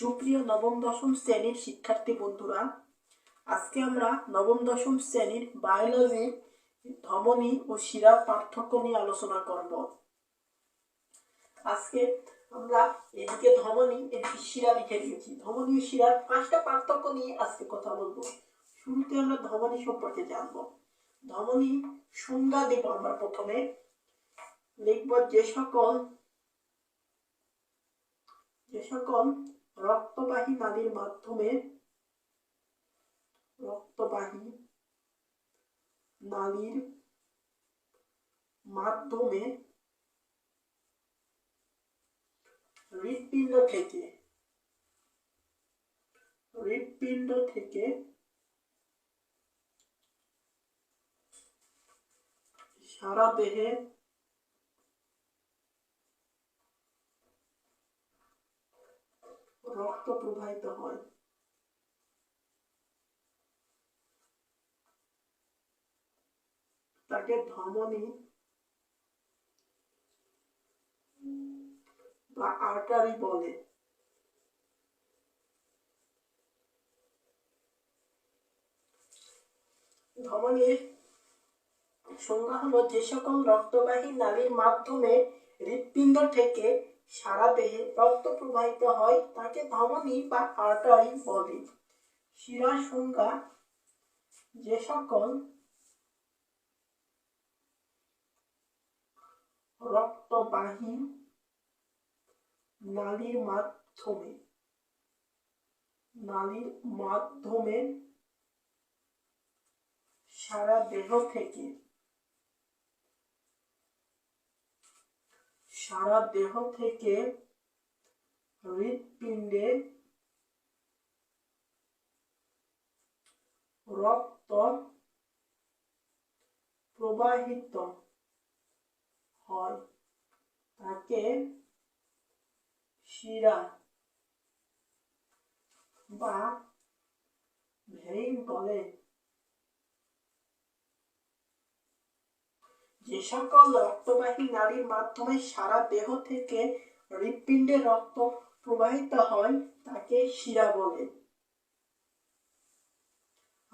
সুপ্রিয় নবম, দশম শ্রেণির শিক্ষার্থী বন্ধুরা, আজকে আমরা নবম, দশম শ্রেণির বায়োলজির ধমনী ও শিরার পার্থক্য নিয়ে আলোচনা করব। আজকে আমরা এদিকে ধমনী, এদিকে শিরা লিখে দিয়েছি। ধমনী ও শিরার পাঁচটা পার্থক্য নিয়ে আজকে কথা বলব। শুরুতে আমরা ধমনী সম্পর্কে জানব। ধমনী সংজ্ঞা দেব আমরা প্রথমে। লিখব যে সকল যে সকল রক্তবাহী নালীর মাধ্যমে রক্তবাহী নালীর মাধ্যমে হৃৎপিণ্ড থেকে হৃৎপিণ্ড থেকে সারা দেহে রক্ত প্রবাহিত হয়। তাকে ধমনী বা আর্টারি বলে। ধমনীর সংজ্ঞা হলো যে সকল রক্তবাহী নালীর মাধ্যমে হৃৎপিণ্ড থেকে সারা দেহে রক্ত প্রবাহিত হয়, তাকে ধমনী বা আর্টারি বলে। শিরার সংজ্ঞা যে সকল রক্তবাহী নালীর মাধ্যমে নালীর মাধ্যমে সারা দেহ থেকে সারা দেহ থেকে হৃৎপিণ্ডে রক্ত প্রবাহিত হয়। তাকে শিরা বা ভেইন বলে। যে সকল রক্তবাহী নালীর মাধ্যমে সারা দেহ থেকে হৃৎপিণ্ডে রক্ত প্রবাহিত হয়, তাকে শিরা বলে।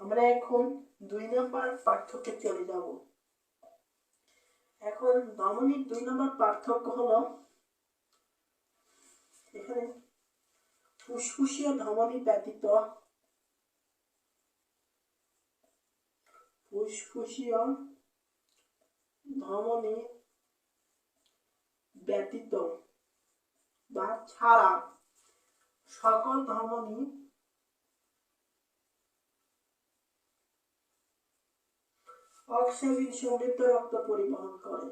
আমরা এখন দুই নম্বর পার্থক্যে চলে যাব। এখন ধমনীর দুই নম্বর পার্থক্য হলো, এখানে ফুসফুসীয় ধমনী ব্যতীত ফুসফুসীয় ধমনী ব্যতীত বা ছাড়া সকল ধমনী অক্সিজেন সমৃদ্ধ রক্ত পরিবহন করে।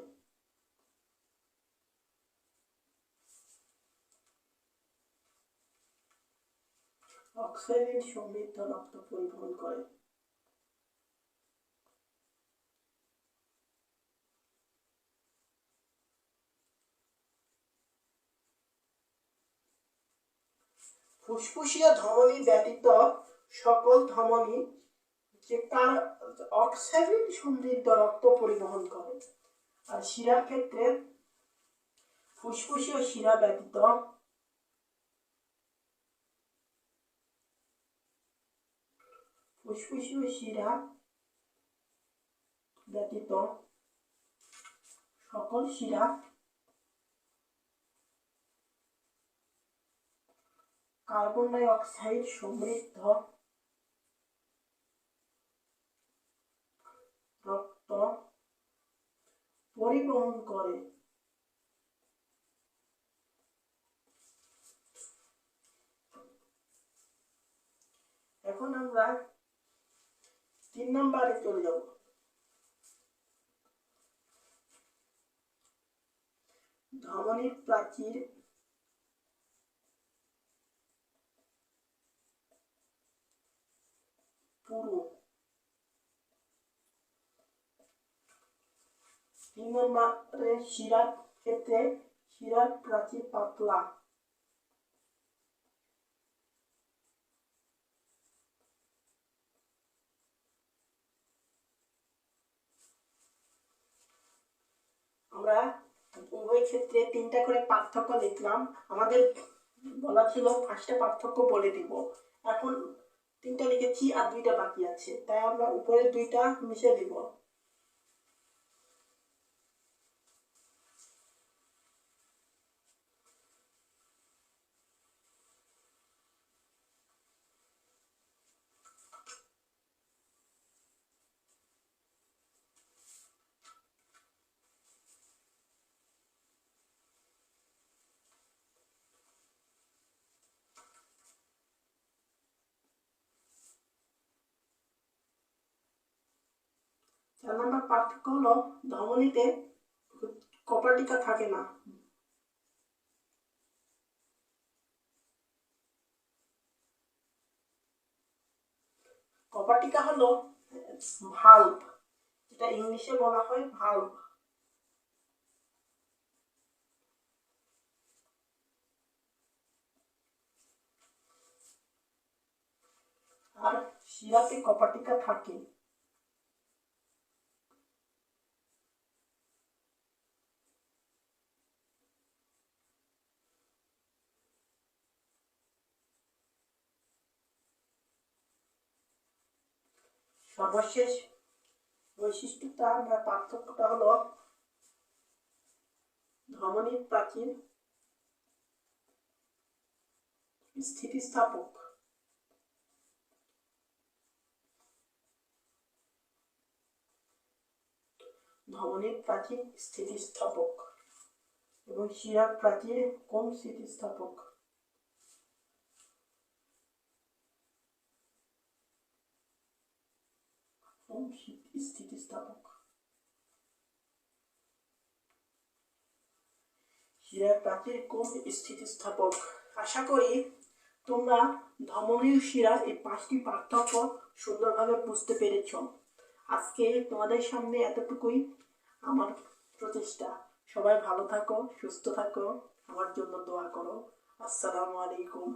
অক্সিজেন সমৃদ্ধ রক্ত পরিবহন করে। ফুসফুসীয় ধমনী ব্যতীত সকল ধমনী যে তার অক্সিজেন সমৃদ্ধ রক্ত পরিবহন করে। আর শিরার ক্ষেত্রে ফুসফুসীয় শিরা ব্যতীত ফুসফুসীয় শিরা ব্যতীত সকল শিরা কার্বন ডাই অক্সাইড সমৃদ্ধ। রক্ত পরিবহন করে। এখন আমরা তিন নম্বরে চলে যাব। ধমনীর প্রাচীর আমরা উভয় ক্ষেত্রে তিনটা করে পার্থক্য দেখলাম আমাদের বলা ছিল পাঁচটা পার্থক্য বলে দিব এখন তিনটা লিখেছি আর দুইটা বাকি আছে। তাই আমরা উপরে দুইটা মিশে দিব। চার নম্বর পার্থক্য হলো ধমনীতে কপাটিকা থাকে না। কপাটিকা হলো ভাল্ব, যেটা ইংলিশে বলা হয় ভাল্ব। আর শিরাতে কপাটিকা থাকে। সর্বশেষ বৈশিষ্ট্যটা বা পার্থক্যটা হলো ধমনীর প্রাচীর স্থিতিস্থাপক। ধমনীর প্রাচীর স্থিতিস্থাপক এবং শিরার প্রাচীর কোন স্থিতিস্থাপক কোন স্থিতিস্থাপক শিরার প্রাচীর কোন স্থিতিস্থাপক আশা করি তোমরা ধমনী শিরার এই পাঁচটি পার্থক্য সুন্দরভাবে বুঝতে পেরেছ। আজকে তোমাদের সামনে এতটুকুই আমার প্রচেষ্টা। সবাই ভালো থাকো, সুস্থ থাকো, আমার জন্য দোয়া করো। আসসালামু আলাইকুম।